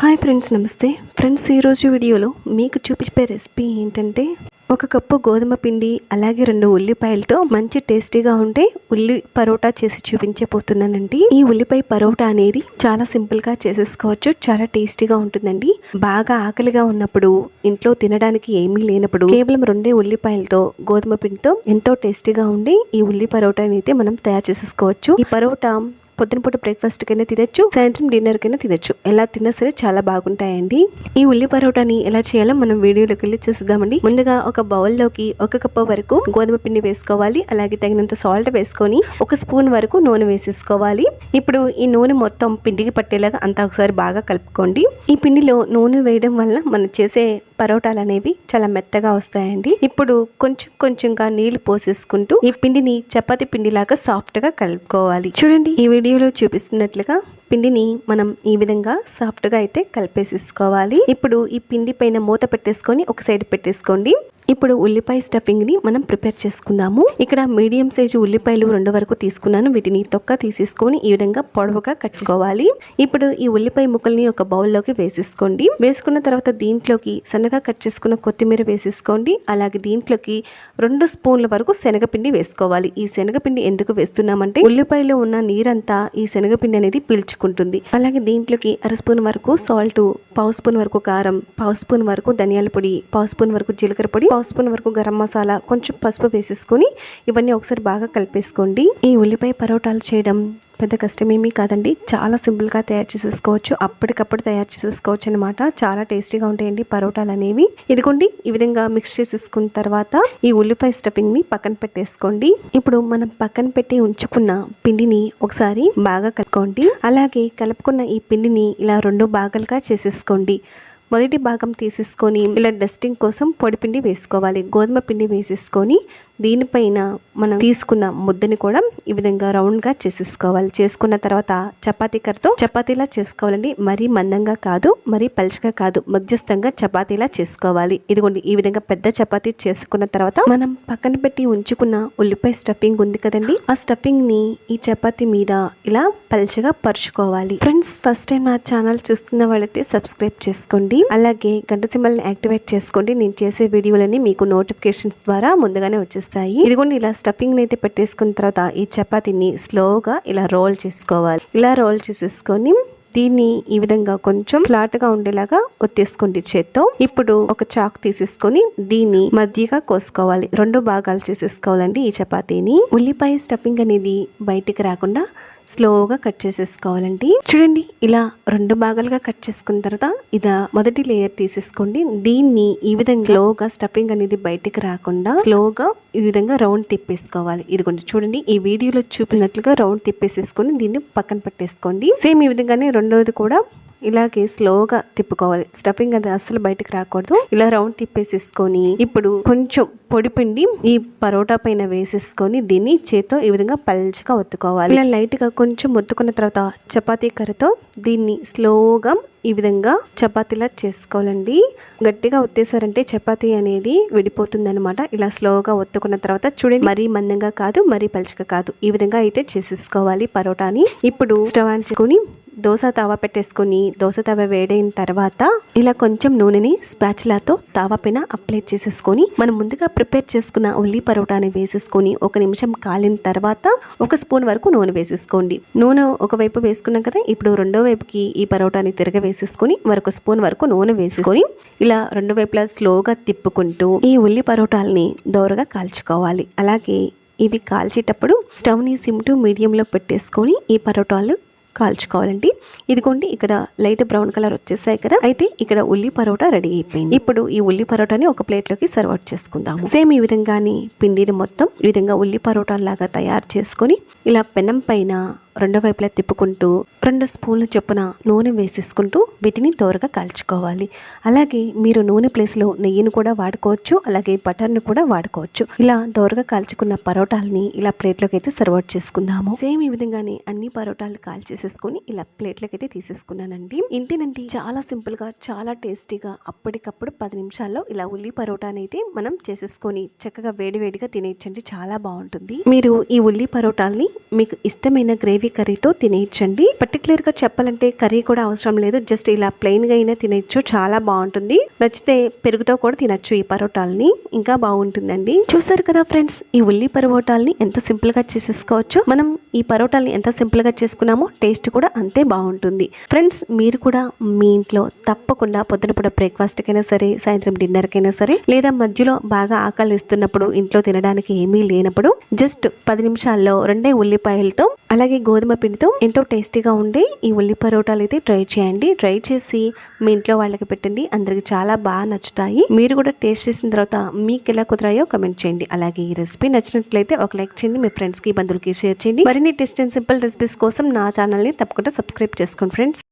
Hi friends నమస్తే. Friends ఈరోజు వీడియోలో మీకు చూపించే రెసిపీ ఏంటంటే ఒక కప్పు గోధుమ పిండి అలాగే రెండు ఉల్లిపాయలతో మంచి టేస్టీగా ఉండే ఉల్లి పరోటా చేసి చూపించబోతున్నానండి. ఈ ఉల్లిపాయ పరోటా అనేది చాలా సింపుల్గా చేసేసుకోవచ్చు చాలా టేస్టీగా ఉంటుందండి. బాగా ఆకలిగా ఉన్నప్పుడు ఇంట్లో తినడానికి ఏమీ లేనప్పుడు కేవలం రెండే ఉల్లిపాయలతో గోధుమ పిండితో ఎంతో టేస్టీగా ఉండి ఈ ఉల్లి పరోటాని అయితే మనం తయారు చేసేసుకోవచ్చు. ఈ పరోటా పొద్దున పూట బ్రేక్ఫాస్ట్ కైనా తినచ్చు సాయంత్రం డిన్నర్ కైనా తినచ్చు. ఎలా తిన్నా సరే చాలా బాగుంటాయండి. ఈ ఉల్లి పరోటాని ఎలా చేయాలో మనం వీడియోలోకి వెళ్ళి చూసిద్దామండి. ముందుగా ఒక బౌల్లోకి ఒక కప్పు వరకు గోధుమ పిండి వేసుకోవాలి. అలాగే తగినంత సాల్ట్ వేసుకొని ఒక స్పూన్ వరకు నూనె వేసేసుకోవాలి. ఇప్పుడు ఈ నూనె మొత్తం పిండికి పట్టేలాగా అంతా ఒకసారి బాగా కలుపుకోండి. ఈ పిండిలో నూనె వేయడం వల్ల మనం చేసే పరోటాలు అనేవి చాలా మెత్తగా వస్తాయండి. ఇప్పుడు కొంచెం కొంచెంగా నీళ్ళు పోసేసుకుంటూ ఈ పిండిని చపాతి పిండిలాగా సాఫ్ట్గా కలుపుకోవాలి. చూడండి ఈ వీడియోలో చూపిస్తున్నట్లుగా పిండిని మనం ఈ విధంగా సాఫ్ట్గా అయితే కలిపేసేసుకోవాలి. ఇప్పుడు ఈ పిండి పైన మూత పెట్టేసుకొని ఒక సైడ్ పెట్టేసుకోండి. ఇప్పుడు ఉల్లిపాయ స్టఫింగ్ని మనం ప్రిపేర్ చేసుకుందాము. ఇక్కడ మీడియం సైజు ఉల్లిపాయలు రెండు వరకు తీసుకున్నాను. వీటిని తొక్క తీసేసుకొని ఈ విధంగా పొడవుగా కట్టుకోవాలి ఇప్పుడు ఈ ఉల్లిపాయ ముక్కల్ని ఒక బౌల్లోకి వేసేసుకోండి. వేసుకున్న తర్వాత దీంట్లోకి సన్నగా కట్ చేసుకున్న కొత్తిమీర వేసేసుకోండి. అలాగే దీంట్లోకి రెండు స్పూన్ల వరకు శనగపిండి వేసుకోవాలి. ఈ శనగపిండి ఎందుకు వేస్తున్నామంటే ఉల్లిపాయలో ఉన్న నీరంతా ఈ శనగపిండి అనేది పీల్చుకుంటుంది. అలాగే దీంట్లోకి అర స్పూన్ వరకు సాల్ట్ పావు స్పూన్ వరకు కారం పావు స్పూన్ వరకు ధనియాల పొడి పావు స్పూన్ వరకు జీలకర్ర పొడి పావు స్పూన్ వరకు గరం మసాలా కొంచెం పసుపు వేసేసుకొని ఇవన్నీ ఒకసారి బాగా కలిపేసుకోండి. ఈ ఉల్లిపాయ పరోటాలు చేయడం పెద్ద కష్టమేమీ కాదండి. చాలా సింపుల్గా తయారు చేసేసుకోవచ్చు. అప్పటికప్పుడు తయారు చేసేసుకోవచ్చు అనమాట చాలా టేస్టీగా ఉంటాయండి పరోటాలు అనేవి. ఇదిగోండి ఈ విధంగా మిక్స్ చేసేసుకున్న తర్వాత ఈ ఉల్లిపాయ స్టఫింగ్ని పక్కన పెట్టేసుకోండి. ఇప్పుడు మనం పక్కన పెట్టి ఉంచుకున్న పిండిని ఒకసారి బాగా కలుపుకోండి. అలాగే కలుపుకున్న ఈ పిండిని ఇలా రెండు భాగాలుగా చేసేసుకోండి. మొదటి భాగం తీసేసుకొని ఇలా డస్టింగ్ కోసం పొడిపిండి వేసుకోవాలి. గోధుమ పిండి వేసేసుకొని దీనిపైన మనం తీసుకున్న ముద్దని కూడా ఈ విధంగా రౌండ్గా చేసేసుకోవాలి. చేసుకున్న తర్వాత చపాతీ కర్రతో చపాతీలా చేసుకోవాలండి. మరీ మందంగా కాదు మరీ పలుచగా కాదు మధ్యస్థంగా చపాతీలా చేసుకోవాలి. ఇదిగోండి ఈ విధంగా పెద్ద చపాతీ చేసుకున్న తర్వాత మనం పక్కన పెట్టి ఉంచుకున్న ఉల్లిపాయ స్టఫింగ్ ఉంది కదండి. ఆ స్టఫింగ్ని ఈ చపాతీ మీద ఇలా పలుచగా పరుచుకోవాలి. ఫ్రెండ్స్ ఫస్ట్ టైం నా ఛానల్ చూస్తున్న వాళ్ళైతే సబ్స్క్రైబ్ చేసుకోండి. అలాగే గంట సింబల్ని యాక్టివేట్ చేసుకోండి. నేను చేసే వీడియోలని మీకు నోటిఫికేషన్స్ ద్వారా ముందుగానే వచ్చేస్తాయి. ఇదిగోండి ఇలా స్టఫింగ్ అయితే పెట్టేసుకున్న తర్వాత ఈ చపాతీని స్లోగా ఇలా రోల్ చేసుకోవాలి. ఇలా రోల్ చేసేసుకొని దీన్ని ఈ విధంగా కొంచెం ఫ్లాట్గా ఉండేలాగా ఒత్తేసుకోండి చేత్తో. ఇప్పుడు ఒక చాక్ తీసేసుకొని దీన్ని మధ్యగా కోసుకోవాలి. రెండు భాగాలు చేసేసుకోవాలండి ఈ చపాతీని. ఉల్లిపాయ స్టఫింగ్ అనేది బయటికి రాకుండా స్లోగా కట్ చేసేసుకోవాలండి. చూడండి ఇలా రెండు భాగాలుగా కట్ చేసుకున్న తర్వాత ఇదా మొదటి లేయర్ తీసేసుకోండి. దీన్ని ఈ విధంగా స్లోగా స్టఫింగ్ అనేది బయటికి రాకుండా స్లోగా ఈ విధంగా రౌండ్ తిప్పేసుకోవాలి. ఇదిగోండి చూడండి ఈ వీడియోలో చూపినట్లుగా రౌండ్ తిప్పేసేసుకొని దీన్ని పక్కన పెట్టేసుకోండి. సేమ్ ఈ విధంగానే రెండవది కూడా ఇలాగే స్లోగా తిప్పుకోవాలి. స్టఫింగ్ అది అస్సలు బయటకు రాకూడదు. ఇలా రౌండ్ తిప్పేసేసుకొని ఇప్పుడు కొంచెం పొడి పిండి ఈ పరోటా పైన వేసేసుకొని దీన్ని చేత్తో ఈ విధంగా పల్చగా ఒత్తుకోవాలి. ఇలా లైట్గా కొంచెం ఒత్తుకున్న తర్వాత చపాతీ కర్రతో దీన్ని స్లోగా ఈ విధంగా చపాతీలా చేసుకోవాలండి. గట్టిగా ఒత్తేసారంటే చపాతీ అనేది విడిపోతుంది అనమాట ఇలా స్లోగా ఒత్తుకున్న తర్వాత చూడండి. మరీ మందంగా కాదు మరీ పలుచగా కాదు. ఈ విధంగా అయితే చేసేసుకోవాలి పరోటాని. ఇప్పుడు స్టవ్ ఆన్ చేసుకొని దోశ తావ పెట్టేసుకొని దోశ తవ వేడైన తర్వాత ఇలా కొంచెం నూనెని స్పాచులాతో తవ పైన అప్లై చేసేసుకొని మనం ముందుగా ప్రిపేర్ చేసుకున్న ఉల్లి పరోటాని వేసేసుకొని ఒక నిమిషం కాలిన తర్వాత ఒక స్పూన్ వరకు నూనె వేసేసుకోండి. నూనె ఒకవైపు వేసుకున్నాం కదా ఇప్పుడు రెండో వైపుకి ఈ పరోటాని తిరగ వేసేసుకొని మరొక స్పూన్ వరకు నూనె వేసుకొని ఇలా రెండు వైపులా స్లోగా తిప్పుకుంటూ ఈ ఉల్లి పరోటాలని దోరగా కాల్చుకోవాలి. అలాగే ఇవి కాల్చేటప్పుడు స్టవ్ని సిమ్ టు మీడియంలో పెట్టేసుకొని ఈ పరోటాలు కాల్చుకోవాలండి. ఇదిగోండి ఇక్కడ లైట్ బ్రౌన్ కలర్ వచ్చేసాయి కదా. అయితే ఇక్కడ ఉల్లి పరోటా రెడీ అయిపోయింది. ఇప్పుడు ఈ ఉల్లి పరోటాని ఒక ప్లేట్లోకి సర్వ్ అవుట్ చేసుకుందాము. సేమ్ ఈ విధంగానే పిండిని మొత్తం ఈ విధంగా ఉల్లి పరోటా లాగా తయారు చేసుకొని ఇలా పెనం పైన రెండో వైపులా తిప్పుకుంటూ రెండు స్పూన్లు చొప్పున నూనె వేసేసుకుంటూ వీటిని తోరగా కాల్చుకోవాలి. అలాగే మీరు నూనె ప్లేస్లో నెయ్యిని కూడా వాడుకోవచ్చు అలాగే బటర్ని కూడా వాడుకోవచ్చు. ఇలా దోరగా కాల్చుకున్న పరోటాలని ఇలా ప్లేట్లోకి అయితే సర్వ్ అవుట్ చేసుకుందాము. సేమ్ ఈ విధంగానే అన్ని పరోటాలు కాల్చేసేసుకొని ఇలా ప్లేట్లోకి అయితే తీసేసుకున్నానండి. ఇంతేనండి చాలా సింపుల్గా చాలా టేస్టీగా అప్పటికప్పుడు పది నిమిషాల్లో ఇలా ఉల్లి పరోటాని అయితే మనం చేసేసుకొని చక్కగా వేడివేడిగా తినేయచ్చండి చాలా బాగుంటుంది. మీరు ఈ ఉల్లి పరోటాల్ని మీకు ఇష్టమైన గ్రేవీ గ్రేవీ కర్రీతో తినేయచ్చండి. పర్టికులర్గా చెప్పాలంటే కర్రీ కూడా అవసరం లేదు. జస్ట్ ఇలా ప్లెయిన్గా అయినా తినేయచ్చు. చాలా బాగుంటుంది. నచ్చితే పెరుగుతో కూడా తినచ్చు ఈ పరోటాల్ని. ఇంకా బాగుంటుందండి. చూసారు కదా ఫ్రెండ్స్ ఈ ఉల్లి పరోటాల్ని ఎంత సింపుల్గా చేసేసుకోవచ్చు? మనం ఈ పరోటాల్ని ఎంత సింపుల్గా చేసుకున్నామో టేస్ట్ కూడా అంతే బాగుంటుంది. ఫ్రెండ్స్ మీరు కూడా మీ ఇంట్లో తప్పకుండా పొద్దునపూట బ్రేక్ఫాస్ట్ కైనా సరే సాయంత్రం డిన్నర్ కైనా సరే లేదా మధ్యలో బాగా ఆకలి ఇస్తున్నప్పుడు ఇంట్లో తినడానికి ఏమీ లేనప్పుడు జస్ట్ పది నిమిషాల్లో రెండే ఉల్లిపాయలతో అలాగే గోధుమ పిండితో ఎంతో టేస్టీగా ఉండే ఈ ఉల్లి పరోటాలు అయితే ట్రై చేయండి. ట్రై చేసి మీ ఇంట్లో వాళ్ళకి పెట్టండి. అందరికి చాలా బాగా నచ్చుతాయి. మీరు కూడా టేస్ట్ చేసిన తర్వాత మీకు ఎలా కుదరాయో కమెంట్ చేయండి. అలాగే ఈ రెసిపీ నచ్చినట్లయితే ఒక లైక్ చేయండి. మీ ఫ్రెండ్స్కి బంధువులకి షేర్ చేయండి. మరిన్ని టేస్ట్ అండ్ సింపుల్ రెసిపీస్ కోసం నా ఛానల్ని తప్పకుండా సబ్స్క్రైబ్ చేసుకోండి ఫ్రెండ్స్